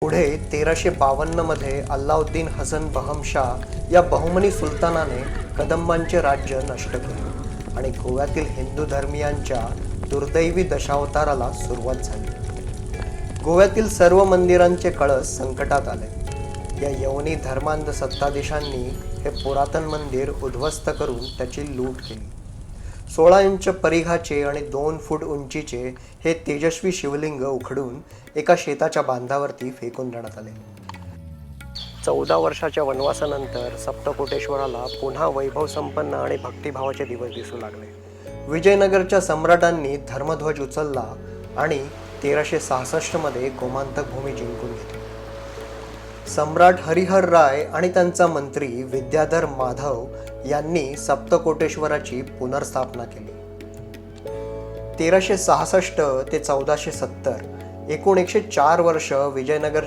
पुढे तेराशे बावन्नमध्ये अल्लाउद्दीन हसन बहमशाह या बहुमनी सुलतानाने कदंबांचे राज्य नष्ट केले आणि गोव्यातील हिंदू धर्मियांच्या दुर्दैवी दशावताराला सुरुवात झाली. गोव्यातील सर्व मंदिरांचे कळस संकटात आले. या यवनी धर्मांध सत्ताधीशांनी हे पुरातन मंदिर उद्ध्वस्त करून त्याची लूट केली. सोळा इंच परिघाचे आणि दोन फूट उंचीचे हे तेजस्वी शिवलिंग उखडून एका शेताच्या बांधावरती फेकून देण्यात आले. चौदा वर्षाच्या वनवासानंतर सप्तकोटेश्वराला पुन्हा वैभव संपन्न आणि भक्तिभावाचे दिवस दिसू लागले. विजयनगरच्या सम्राटांनी धर्मध्वज उचलला आणि तेराशे सहासष्टमध्ये गोमांतक भूमी जिंकून घेतली. सम्राट हरिहर राय आणि त्यांचा मंत्री विद्याधर माधव यांनी सप्तकोटेश्वराची पुनर्स्थापना केली. तेराशे सहासष्ट ते चौदाशे सत्तर एकूण एकशे चार वर्ष विजयनगरचे